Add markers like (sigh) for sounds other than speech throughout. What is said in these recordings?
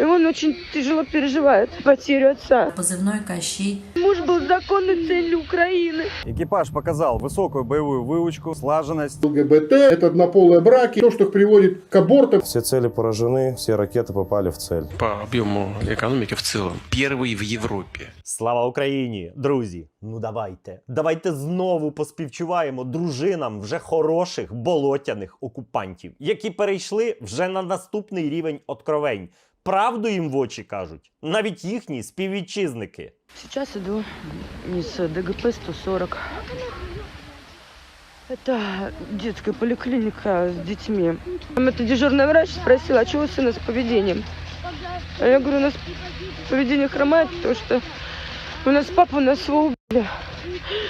И он очень тяжело переживает потерю отца. позывной Кощей. Муж был законной целью Украины. Экипаж показал высокую боевую выучку, слаженность. ЛГБТ, это однополые браки, то, что приводит к абортам. Все цели поражены, все ракеты попали в цель. по объему экономики в целом первый в Европе. Слава Україні, друзі! Ну давайте, давайте знову поспівчуваємо дружинам вже хороших болотяних окупантів, які перейшли вже на наступний рівень откровень. Правду їм в очі кажуть, навіть їхні співвітчизники. Сейчас иду из ДГП 140. Это детская поликлиника с детьми. Там это дежурный врач спросила, а чего у сына с поведением? А я говорю, у нас поведение хромает, потому что у нас папа нас его убили.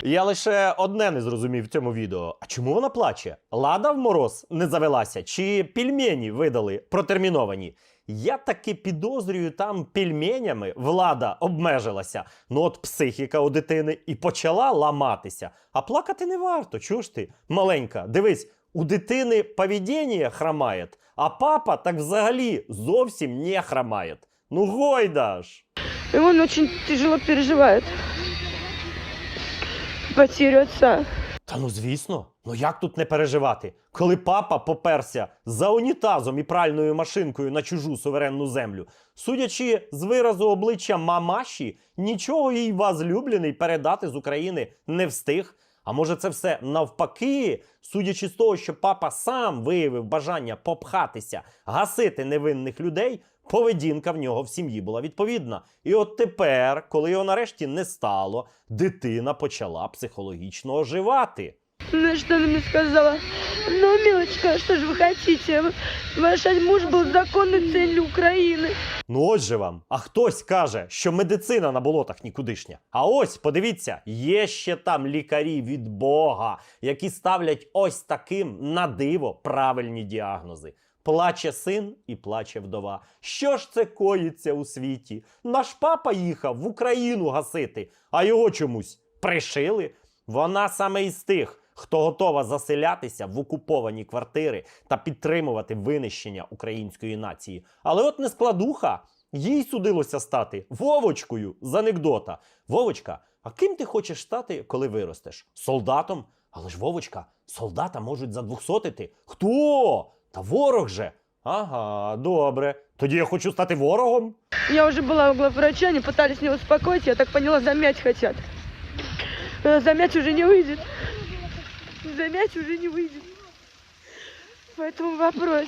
Я лише одне не зрозумів в цьому відео. А чому вона плаче? Лада в мороз не завелася, чи пельмені видали протерміновані? Я таки підозрюю, там пельменями влада обмежилася. Ну от психіка у дитини і почала ламатися. А плакати не варто. Ж ти? Маленька, дивись, у дитини поведіння хромає, а папа так взагалі зовсім не хромає. Ну гойда ж! И он очень тяжело переживает потерю отца. Та ну звісно, ну як тут не переживати, коли папа поперся за унітазом і пральною машинкою на чужу суверенну землю, судячи з виразу обличчя мамаші, нічого їй возлюблений передати з України не встиг. А може, це все навпаки, судячи з того, що папа сам виявив бажання попхатися, гасити невинних людей, поведінка в нього в сім'ї була відповідна. І от тепер, коли його нарешті не стало, дитина почала психологічно оживати. Ну, что она мне сказала? Ну, милочка, что же вы хотите? Ваш муж был законной целью Украины. Ну ось же вам. А хтось каже, що медицина на болотах нікудишня. А ось, подивіться, є ще там лікарі від Бога, які ставлять ось таким на диво правильні діагнози. Плаче син і плаче вдова. Що ж це коїться у світі? Наш папа їхав в Україну гасити, а його чомусь пришили. Вона саме із тих, хто готова заселятися в окуповані квартири та підтримувати винищення української нації. Але от не складуха, їй судилося стати Вовочкою з анекдота. Вовочка, а ким ти хочеш стати, коли виростеш? Солдатом? Але ж Вовочка, солдата можуть задвухсотити. Хто? Та ворог же. Ага, добре. Тоді я хочу стати ворогом. Я уже была у главврача, они пытались меня успокоить, я так поняла, замять хотят. Э, Замять уже не выйдет. Замять уже не выйдет. Поэтому вопрос,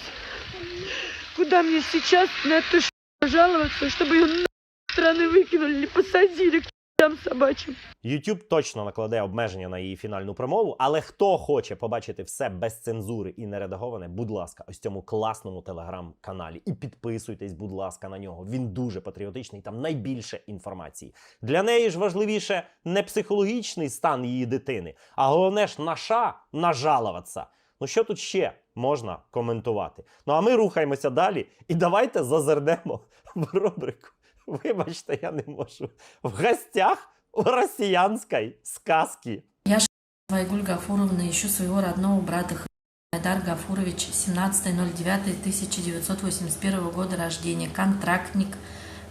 куда мне сейчас на эту жаловаться, чтобы ее на страны выкинули или посадили к там собачьим. YouTube точно накладе обмеження на її фінальну промову, але хто хоче побачити все без цензури і нередаговане, будь ласка, ось цьому класному телеграм-каналі. І підписуйтесь, будь ласка, на нього. Він дуже патріотичний, там найбільше інформації. Для неї ж важливіше не психологічний стан її дитини, а головне ж наша нажалуватися. Ну що тут ще можна коментувати? Ну а ми рухаємося далі і давайте зазирнемо в рубрику. (laughs) Вибачте, я не можу. В гостях у росіянської сказки. Айгуль Гафуровна, ищу своего родного брата Х- Айдар Гафурович, 17.09.1981 года рождения, контрактник,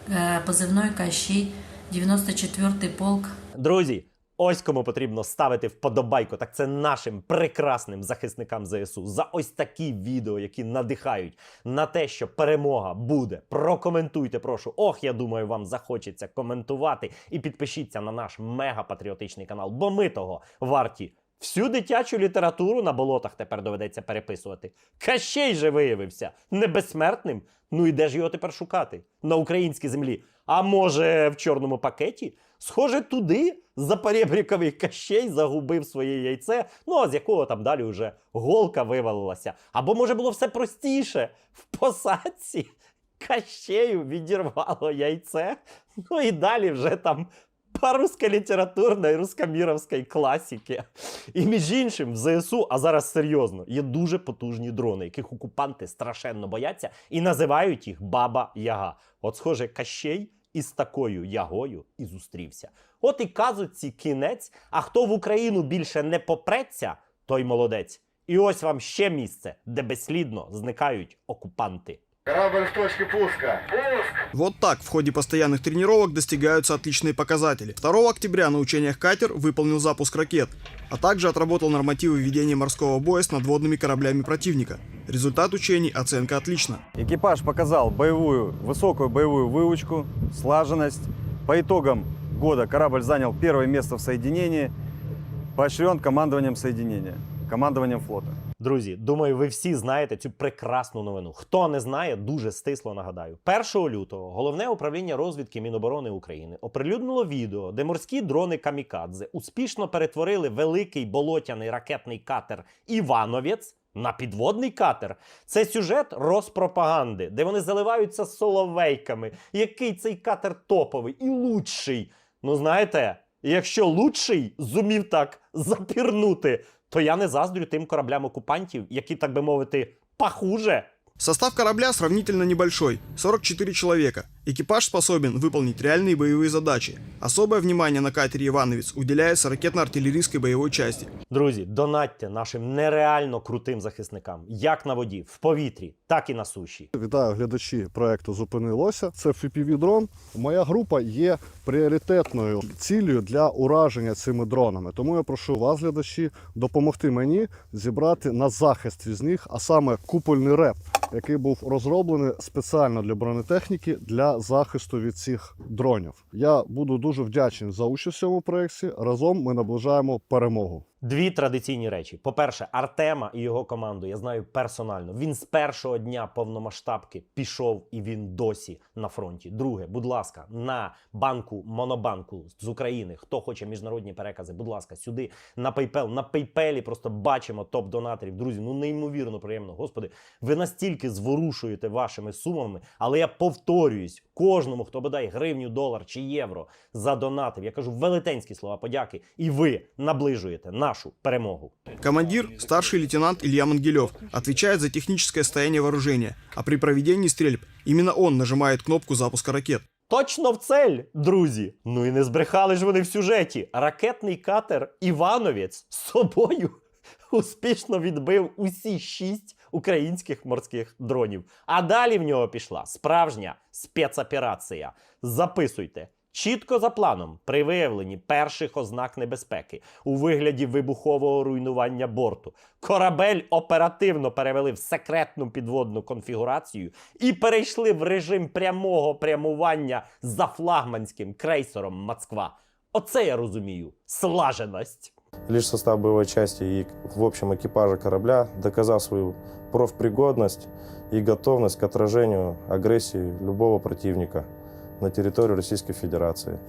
э, позывной Кощей, 94-й полк, Друзі, Ось кому потрібно ставити вподобайку. Так це нашим прекрасним захисникам ЗСУ за ось такі відео, які надихають на те, що перемога буде. Прокоментуйте, прошу. Ох, я думаю, вам захочеться коментувати. І підпишіться на наш мега-патріотичний канал, бо ми того варті. Всю дитячу літературу на болотах тепер доведеться переписувати. Кащей же виявився небезсмертним. Ну і де ж його тепер шукати? На українській землі. А може, в чорному пакеті? Схоже, туди запоребріковий кащей загубив своє яйце, ну а з якого там далі вже голка вивалилася. Або може було все простіше в посадці. Кащею відірвало яйце, ну і далі вже там по русско-літературної, русско-міровської класіки. І між іншим, в ЗСУ, а зараз серйозно, є дуже потужні дрони, яких окупанти страшенно бояться і називають їх Баба Яга. От, схоже, Кащей із такою ягою і зустрівся. От і казуці кінець. А хто в Україну більше не попреться, той молодець. І ось вам ще місце, де безслідно зникають окупанти. Корабль в точке пуска. Вот так в ходе постоянных тренировок достигаются отличные показатели. 2 октября на учениях «Катер» выполнил запуск ракет, а также отработал нормативы ведения морского боя с надводными кораблями противника. Результат учений – оценка «отлично». Экипаж показал боевую, высокую боевую выучку, слаженность. По итогам года корабль занял первое место в соединении, поощрен командованием соединения, командованием флота. Друзі, думаю, ви всі знаєте цю прекрасну новину. Хто не знає, дуже стисло нагадаю. 1 лютого головне управління розвідки Міноборони України оприлюднило відео, де морські дрони Камікадзе успішно перетворили великий болотяний ракетний катер Івановець на підводний катер. Це сюжет розпропаганди, де вони заливаються соловейками. Який цей катер топовий і лучший. Ну знаєте, якщо лучший зумів так запірнути, то я не заздрю тим кораблям окупантів, які, так би мовити, похуже. Состав корабля сравнительно небольшой – 44 человека. Экипаж способен выполнить реальные боевые задачи. Особое внимание на катере «Ивановец» уделяется ракетно-артиллерийской боевой части. Друзі, донатьте нашим нереально крутим захисникам, як на воді, в повітрі, так і на суші. Вітаю глядачі проекту Зупинилося. Це fpv дрон. Моя група є пріоритетною ціллю для ураження цими дронами. Тому я прошу вас, глядачі, допомогти мені зібрати на захист від них, а саме купольний реп, який був розроблений спеціально для бронетехніки для захисту від цих дронів. Я буду дуже вдячний за участь в цьому проєкті. Разом ми наближаємо перемогу. Дві традиційні речі. По-перше, Артема і його команду я знаю персонально. Він з першого дня повномасштабки пішов і він досі на фронті. Друге, будь ласка, на банку Монобанку з України. Хто хоче міжнародні перекази, будь ласка, сюди на PayPal. На PayPal просто бачимо топ донаторів. Друзі, ну неймовірно приємно. Господи, ви настільки зворушуєте вашими сумами, але я повторююсь кожному, хто бодай гривню, долар чи євро задонатив. Я кажу велетенські слова подяки, і ви наближуєте нашу перемогу. Командир, старший лейтенант Илья Мангелев, отвечает за техническое состояние вооружения, а при проведении стрельб именно он нажимает кнопку запуска ракет. Точно в цель, друзі. Ну і не збрехали ж вони в сюжеті. Ракетний катер Івановець з собою (laughs) успішно відбив усі шість українських морських дронів. А далі в нього пішла справжня спецоперація. Записуйте. Чітко за планом, при виявленні перших ознак небезпеки у вигляді вибухового руйнування борту, корабель оперативно перевели в секретну підводну конфігурацію і перейшли в режим прямого прямування за флагманським крейсером Москва. Оце я розумію. Слаженість. Лишь состав боевой части и, в общем, экипажа корабля, доказав свою профпригодность и готовность к отражению агрессии любого противника на территории Российской Федерации.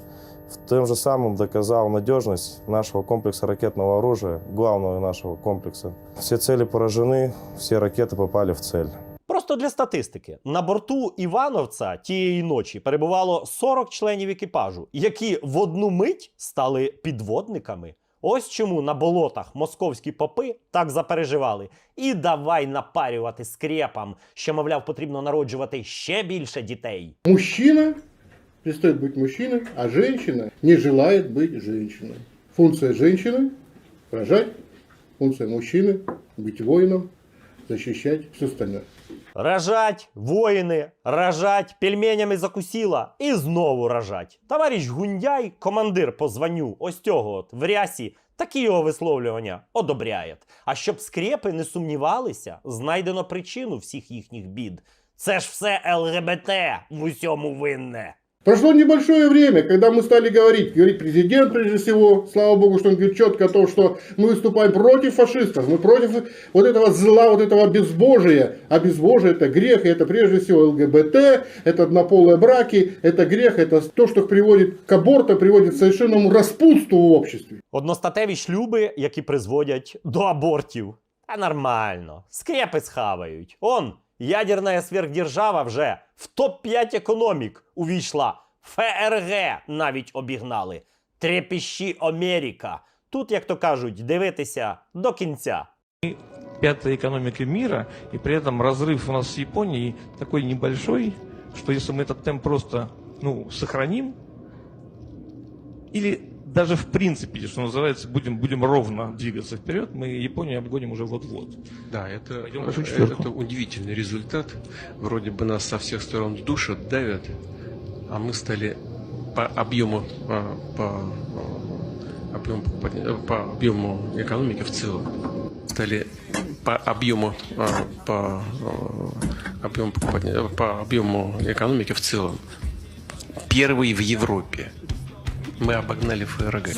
В тем же самым доказал надежность нашего комплекса ракетного оружия, главного нашего комплекса. Все цели поражены, все ракеты попали в цель. Просто для статистики на борту Івановця тієї ночі перебувало 40 членів екіпажу, які в одну мить стали підводниками. Ось чому на болотах московські попи так запереживали. І давай напарювати скрепам, що, мовляв, потрібно народжувати ще більше дітей. Мужчина перестает быть мужчиной, а женщина не желает быть женщиной. Функция женщины – рожать, функция мужчины – быть воином, защищать все остальное. Рожать, воїни, рожать, пельменями закусіла і знову рожать. Товариш Гундяй, командир по званню, ось цього от в рясі, такі його висловлювання одобряє. А щоб скрепи не сумнівалися, знайдено причину всіх їхніх бід. Це ж все ЛГБТ в усьому винне. Прошло небольшое время, когда мы стали говорить, говорить президент прежде всего, слава богу, что он говорит четко о том, что мы выступаем против фашистов, мы против вот этого зла, вот этого безбожия. А безбожие это грех, и это прежде всего ЛГБТ, это однополые браки, это грех, это то, что приводит к аборту, приводит к совершенному распутству в обществе. Одностатеві шлюби, які призводять до абортів. Та нормально, скрепи схавають. Он, ядерна сверхдержава вже в топ-5 економік увійшла. ФРГ навіть обігнали. Трепіщі Америка. Тут, як то кажуть, дивитися до кінця. пятой экономики мира, и при этом разрыв у нас с Японией такой небольшой, что если мы этот темп просто ну, сохраним, или даже в принципе, что называется, будем, будем ровно двигаться вперед, мы Японию обгоним уже вот-вот. Да, это, это, это удивительный результат. Вроде бы нас со всех сторон душат, давят, а мы стали по объему, а, по, а, объему, покупателя- по объему экономики в целом стали по объему, а, по объему, по объему экономики в целом первый в Европе. Мы обогнали ФРГ.